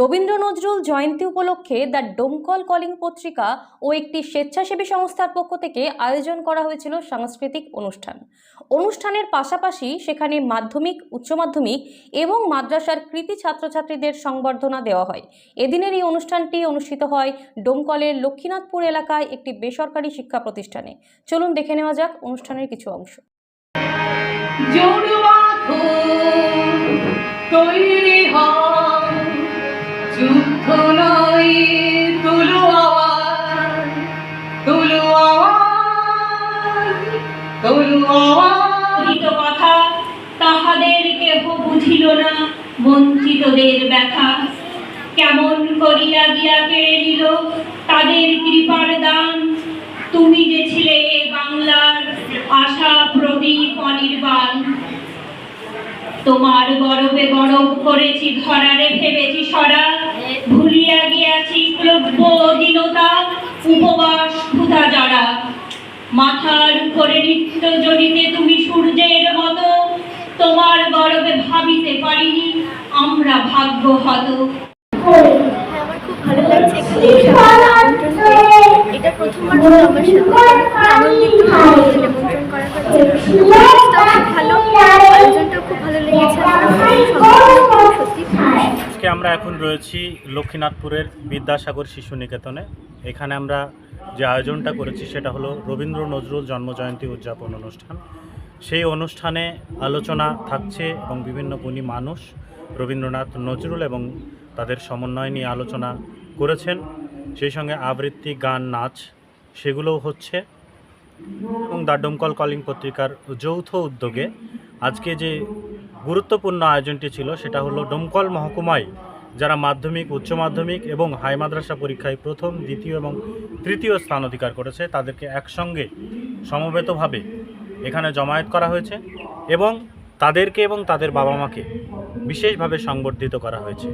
রবীন্দ্র নজরুল জয়ন্তী উপলক্ষে the Domkal calling পত্রিকা ও একটি স্বেচ্ছাসেবী সংস্থার পক্ষ থেকে আয়োজন করা হয়েছিল সাংস্কৃতিক অনুষ্ঠান। অনুষ্ঠানের পাশাপাশি সেখানে মাধ্যমিক, উচ্চ মাধ্যমিক এবং মাদ্রাসার কৃতি ছাত্রছাত্রীদের সংবর্ধনা দেওয়া হয়। এদিনের এই অনুষ্ঠানটি অনুষ্ঠিত হয় ডোমকলের লক্ষ্মীনাথপুর এলাকায় একটি বেসরকারি শিক্ষা প্রতিষ্ঠানে। চলুন দেখে নেওয়া যাক অনুষ্ঠানের কিছু অংশ। তৈরি হও কথা তাহাদের কেহ বুঝিল না, বঞ্চিতদের ব্যথা। কেমন করিয়া গিয়া কেড়ে নিল তাদের কৃপার দান? তুমি যে ছিলে বাংলার আশা প্রদীপ অনির্বাণ। তোমার গরবে গরব করেছি, ধরারে ভেবেছি সরা। ভুলিয়া গিয়াছি ক্লব্য দীনতা, উপবাস ক্ষুধা জড়া মাথার উপরে নিত্য জড়িতে তুমি সূর্যের মতো তোমার গরবে ভাবিতে পারিনি আমরা ভাগ্য হত ভালো লাগছে এখানে এসে আমাকে আমন্ত্রণ পেয়ে। এটা প্রথমবার আমার সাথে আনন্দিত নিমন্ত্রণ করা হচ্ছে ভালো আয়োজনটাও খুব ভালো লেগেছে আমার সম্পূর্ণ সত্যি খুব খুশি। আজকে আমরা এখন রয়েছি লক্ষ্মীনাথপুরের বিদ্যাসাগর শিশু নিকেতনে এখানে আমরা যে আয়োজনটা করেছি সেটা হলো রবীন্দ্র নজরুল জন্মজয়ন্তী উদযাপন অনুষ্ঠান। সেই অনুষ্ঠানে আলোচনা থাকছে এবং বিভিন্ন গুণী মানুষ রবীন্দ্রনাথ নজরুল এবং তাদের সমন্বয় নিয়ে আলোচনা করেছেন। সেই সঙ্গে আবৃত্তি, গান, নাচ সেগুলোও হচ্ছে। এবং দ্য ডোমকল কলিং পত্রিকার যৌথ উদ্যোগে আজকে যে গুরুত্বপূর্ণ আয়োজনটি ছিল সেটা হলো ডোমকল মহকুমায় যারা মাধ্যমিক, উচ্চ মাধ্যমিক এবং হাই মাদ্রাসা পরীক্ষায় প্রথম, দ্বিতীয় এবং তৃতীয় স্থান অধিকার করেছে, তাদেরকে একসঙ্গে সমবেতভাবে এখানে জমায়েত করা হয়েছে এবং তাদেরকে এবং তাদের বাবা মাকে বিশেষভাবে সংবর্ধিত করা হয়েছে।